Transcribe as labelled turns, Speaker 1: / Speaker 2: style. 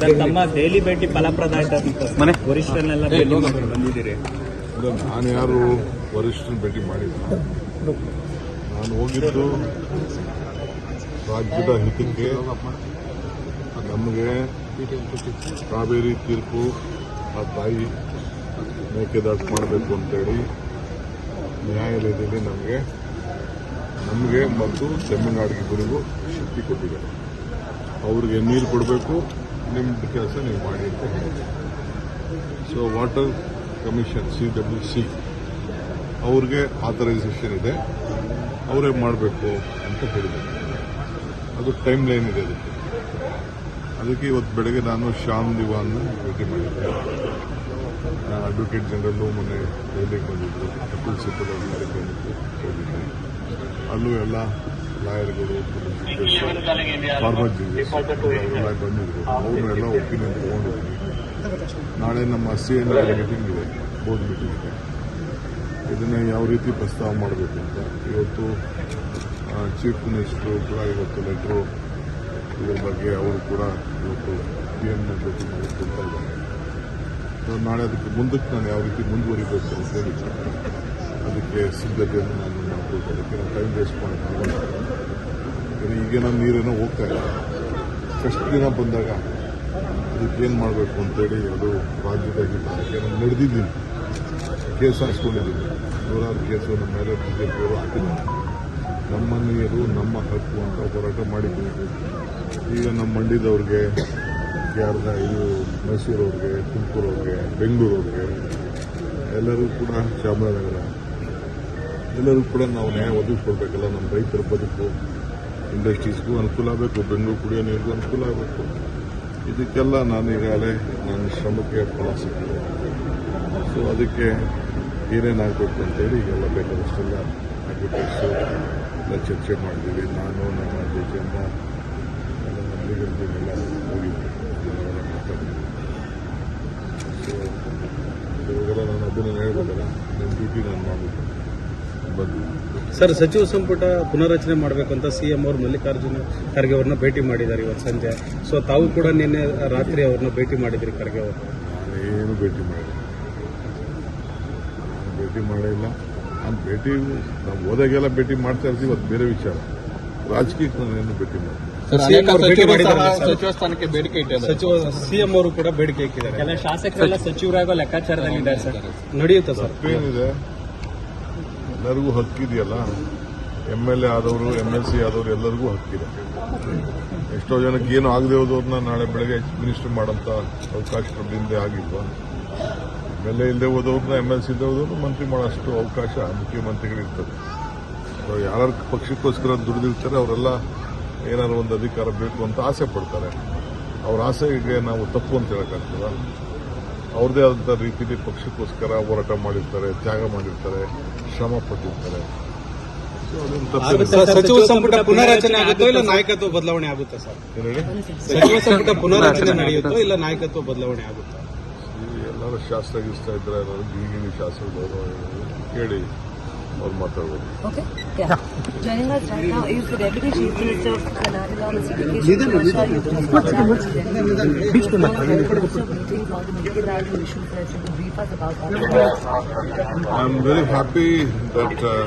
Speaker 1: Sir ತಮ್ಮ ದೆಹಲಿ ಭೇಟಿ ಫಲಪ್ರದ ಆಯ್ತು
Speaker 2: ಮನೆ.
Speaker 1: ವರಿಷ್ಠರನ್ನೆಲ್ಲ ಭೇಟಿ ಮಾಡಿ. ಬಂದಿದ್ದೀರಿ.
Speaker 3: ನಾನು ಯಾರು ವರಿಷ್ಠರ ಭೇಟಿ ಮಾಡಿಲ್ಲ. ನಾನು ಹೋಗಿದ್ದು ರಾಜ್ಯದ ಹಿತಕ್ಕೆ ನಮಗೆ ಕಾವೇರಿ ತೀರ್ಪು ಆ ತಾಯಿ ಮೇಕೆದಾಟು ಮಾಡಬೇಕು ಅಂತೇಳಿ ನ್ಯಾಯಾಲಯದಲ್ಲಿ ನಮಗೆ ನಮಗೆ ಮತ್ತು ತಮಿಳುನಾಡಿಗಿಬ್ಬರಿಗೂ ಶಕ್ತಿ ಕೊಟ್ಟಿದ್ದಾರೆ. ಅವ್ರಿಗೆ ನೀರು ಕೊಡಬೇಕು ನಿಮ್ಮದು ಕೆಲಸ ನೀವು ಮಾಡಿ ಅಂತ ಹೇಳ್ತೀನಿ so water commission C W C ಅವ್ರಿಗೆ ಆಥರೈಸೇಷನ್ ಇದೆ. ಅವರೇ ಮಾಡಬೇಕು ಅಂತ ಹೇಳಿದ್ದಾರೆ ಅದು ಟೈಮ್ ಲೈನ್ ಇದೆ ಅದಕ್ಕೆ. ಅದಕ್ಕೆ ಇವತ್ತು ಬೆಳಗ್ಗೆ ನಾನು ಶ್ಯಾಮ್ ದಿವಾನ್ ಭೇಟಿ ಮಾಡಿದ್ದೆ. ಅಡ್ವೊಕೇಟ್ ಜನರಲ್ಲು ಮೊನ್ನೆ ದೆಹಲಿಗೆ ಬಂದಿದ್ದರು ಅತುಲ್ ಸಿಪಲ್ ಅವರು ಭೇಟಿ ಬಂದಿದ್ದು, ಹೋಗಿದ್ದೆ. ಅಲ್ಲೂ ಎಲ್ಲ ಲಾಯರ್ಗಳು ಫಾರ್ಮರ್ ಅವರೆಲ್ಲ ಬಂದಿದ್ರು. ಅವರು ಎಲ್ಲ ಒಪಿನಿಯನ್ ತಗೊಂಡಿದ್ವಿ ನಾಳೆ ನಮ್ಮ ಸಿ ಎನ್ ಮೀಟಿಂಗ್ ಇದೆ ಬೋರ್ಡ್ ಮೀಟಿಂಗ್ ಇದೆ. ಇದನ್ನು ಯಾವ ರೀತಿ ಪ್ರಸ್ತಾವ ಮಾಡಬೇಕು ಅಂತ. ಇವತ್ತು ಚೀಫ್ ಮಿನಿಸ್ಟ್ರು ಕೂಡ ಇವತ್ತು ಲೆಟ್ರು ಇದ್ರ ಬಗ್ಗೆ ಅವರು ಕೂಡ ಇವತ್ತು ಪಿ ಎಂ ಜೊತೆ ಇದ್ದಾರೆ. ನಾಳೆ ಅದಕ್ಕೆ ಮುಂದಕ್ಕೆ ನಾನು ಯಾವ ರೀತಿ ಮುಂದುವರಿಬೇಕು ಅಂತ ಹೇಳಿ ಅದಕ್ಕೆ ಸಿದ್ಧತೆಯನ್ನು ನಾನು ಮಾಡ್ಕೊಳ್ತೇನೆ ಅದಕ್ಕೆ ನಾನು ಟೈಮ್ ವೇಸ್ಟ್ ಮಾಡ್ತೀನಿ ಈಗೇನೋ ನೀರೇನೋ ಹೋಗ್ತಾ ಇಲ್ಲ. ಫಸ್ಟ್ ದಿನ ಬಂದಾಗ ಅದಕ್ಕೇನು ಮಾಡಬೇಕು ಅಂತೇಳಿ ಅದು ರಾಜ್ಯದ ಏನು ನಾನು ನಡೆದಿದ್ದೀನಿ. ಕೇಸ್ ಹಾಕ್ಸ್ಕೊಂಡಿದ್ದೀನಿ. ನೂರಾರು ಕೇಸು ನಮ್ಮ ಮೇಲೆ ಬಿಜೆಪಿಯವರು ಹಾಕಿದ್ದಾರೆ. ನಮ್ಮ ನೀರು, ನಮ್ಮ ಹಕ್ಕು ಅಂತ ಹೋರಾಟ ಮಾಡಿದ್ದೀನಿ ಈಗ ನಮ್ಮ ಮಂಡ್ಯದವ್ರಿಗೆ, ಯಾರ್ದ ಇದು ಮೈಸೂರವ್ರಿಗೆ, ತುಮಕೂರವ್ರಿಗೆ ಬೆಂಗಳೂರವ್ರಿಗೆ ಎಲ್ಲರೂ ಕೂಡ ಚಾಮರಾಜನಗರ. ಎಲ್ಲರೂ ಕೂಡ ನಾವು ನ್ಯಾಯ ಒದಗಿಸ್ಕೊಡ್ಬೇಕಲ್ಲ ನಮ್ಮ ರೈತರ ಬದುಕು, ಇಂಡಸ್ಟ್ರೀಸ್ಗೂ ಅನುಕೂಲ ಆಗಬೇಕು, ಬೆಂಗಳೂರು ಕುಡಿಯೋ ನೀರಿಗೂ ಅನುಕೂಲ ಆಗಬೇಕು. ಇದಕ್ಕೆಲ್ಲ ನಾನು ಈಗಾಗಲೇ ನನ್ನ ಶ್ರಮಕ್ಕೆ ಫಲ ಸಿಕ್ಕಿದೆ ಸೊ ಅದಕ್ಕೆ ಏನೇನಾಗಬೇಕು ಅಂತೇಳಿ ಈಗೆಲ್ಲ ಬೇಕಾದಷ್ಟೆಲ್ಲ ಅಡ್ವೊಕೇಟ್ಸು ಎಲ್ಲ ಚರ್ಚೆ ಮಾಡಿದ್ದೀವಿ ನಾನು, ನಮ್ಮ ಜೊತೆಯಿಂದ ಎಲ್ಲ ಹೋಗಿದ್ದೆ ಸೊ ಇವಾಗೆಲ್ಲ ನಾನು ಅದನ್ನು ಹೇಳ್ಬೇಕಲ್ಲ ನನ್ನ ಡ್ಯೂಟಿ ನಾನು ಮಾಡಬೇಕು.
Speaker 2: ಸರ್ ಸಚಿವ ಸಂಪುಟ ಪುನರಚನೆ ಮಾಡಬೇಕು ಅಂತ ಸಿಎಂ ಅವರು ಮಲ್ಲಿಕಾರ್ಜುನ ಖರ್ಗೆ ಅವ್ರನ್ನ ಭೇಟಿ ಮಾಡಿದ್ದಾರೆ ಇವತ್ತು ಸಂಜೆ. ಸೊ ತಾವು ಕೂಡ ನಿನ್ನೆ ರಾತ್ರಿ ಅವ್ರನ್ನ ಭೇಟಿ ಮಾಡಿದ್ರಿ ಖರ್ಗೆ ಅವರು.
Speaker 3: ಏನು ಭೇಟಿ ಮಾಡಿಲ್ಲ. ಭೇಟಿ ಮಾಡಿಲ್ಲ. ನಾನು ಭೇಟಿ ನಾವು ಹೋದಾಗೆಲ್ಲ ಭೇಟಿ ಮಾಡ್ತಾ ಇರ್ತೀವಿ ಅದು ಬೇರೆ ವಿಚಾರ. ರಾಜಕೀಯಕ್ಕೆ ನಾನೇನು ಭೇಟಿ ಮಾಡಿಲ್ಲ
Speaker 2: ಸಿಎಂ ಅವರು ಭೇಟಿ
Speaker 4: ಸಚಿವ ಸ್ಥಾನಕ್ಕೆ ಬೇಡಿಕೆ ಇಟ್ಟಿದ್ದಾರೆ.
Speaker 2: ಸಚಿವ ಸಿಎಂ ಅವರು ಕೂಡ ಬೇಡಿಕೆ ಇದೆ
Speaker 1: ಕೆಲ ಶಾಸಕರೆಲ್ಲ ಸಚಿವರಾಗೋ ಲೆಕ್ಕಾಚಾರದಲ್ಲಿದ್ದಾರೆ ಸರ್.
Speaker 2: ನಡೆಯುತ್ತಾ ಸರ್?
Speaker 3: ಏನಿದೆ? ಎಲ್ಲರಿಗೂ ಹಕ್ಕಿದೆಯಲ್ಲ? ಎಂ ಎಲ್ ಎ ಆದವರು ಎಂ ಎಲ್ ಸಿ ಆದವರು ಎಲ್ಲರಿಗೂ ಹಕ್ಕಿದೆ. ಎಷ್ಟೋ ಜನಕ್ಕೆ ಏನು ಆಗದೆ ಹೋದವ್ರನ್ನ ನಾಳೆ ಬೆಳಗ್ಗೆ ಮಿನಿಸ್ಟರ್ ಮಾಡೋಂಥ ಅವಕಾಶ ಹಿಂದೆ ಆಗಿಲ್ವಾ ಎಂ ಎಲ್ ಎ ಇಲ್ಲದೆ ಹೋದವ್ರನ್ನ ಎಂ ಎಲ್ ಸಿ ಇಲ್ಲದೆ ಹೋದವ್ರನ್ನ ಮಂತ್ರಿ ಮಾಡೋಷ್ಟು ಅವಕಾಶ ಮುಖ್ಯಮಂತ್ರಿಗಳಿರ್ತದೆ. ಯಾರು ಪಕ್ಷಕ್ಕೋಸ್ಕರ ದುಡಿದಿರ್ತಾರೆ ಅವರೆಲ್ಲ ಏನಾದ್ರು ಒಂದು ಅಧಿಕಾರ ಬೇಕು ಅಂತ ಆಸೆ ಪಡ್ತಾರೆ. ಅವ್ರ ಆಸೆಗೆ ನಾವು ತಪ್ಪು ಅಂತ ಹೇಳಕ್ಕಾಗ್ತದ? ಅವ್ರದೇ ಆದಂಥ ರೀತಿಯಲ್ಲಿ ಪಕ್ಷಕ್ಕೋಸ್ಕರ ಹೋರಾಟ ಮಾಡಿರ್ತಾರೆ ತ್ಯಾಗ ಮಾಡಿರ್ತಾರೆ ಶ್ರಮ ಪಟ್ಟಿರ್ತಾರೆ.
Speaker 2: ಸಚಿವ ಸಂಪುಟ ಪುನರಚನೆ ಆಗುತ್ತೋ ಇಲ್ಲ ನಾಯಕತ್ವ ಬದಲಾವಣೆ ಆಗುತ್ತಾ ಸರ್? ಸಚಿವ ಸಂಪುಟ ಪುನರಚನೆ ನಡೆಯುತ್ತೋ ಇಲ್ಲ ನಾಯಕತ್ವ ಬದಲಾವಣೆ ಆಗುತ್ತಾ?
Speaker 3: ಈ ಎಲ್ಲರೂ ಶಾಸ್ತ್ರ ಗಿಸ್ತಾ ಇದ್ರೆ ಈಗಿನ ಶಾಸ್ತ್ರ ಶಾಸ್ತ್ರದವರು ಕೇಳಿ
Speaker 5: Okay? Yeah. Joining us right now is the Deputy Chief Minister of Karnataka,
Speaker 3: I'm very happy that uh,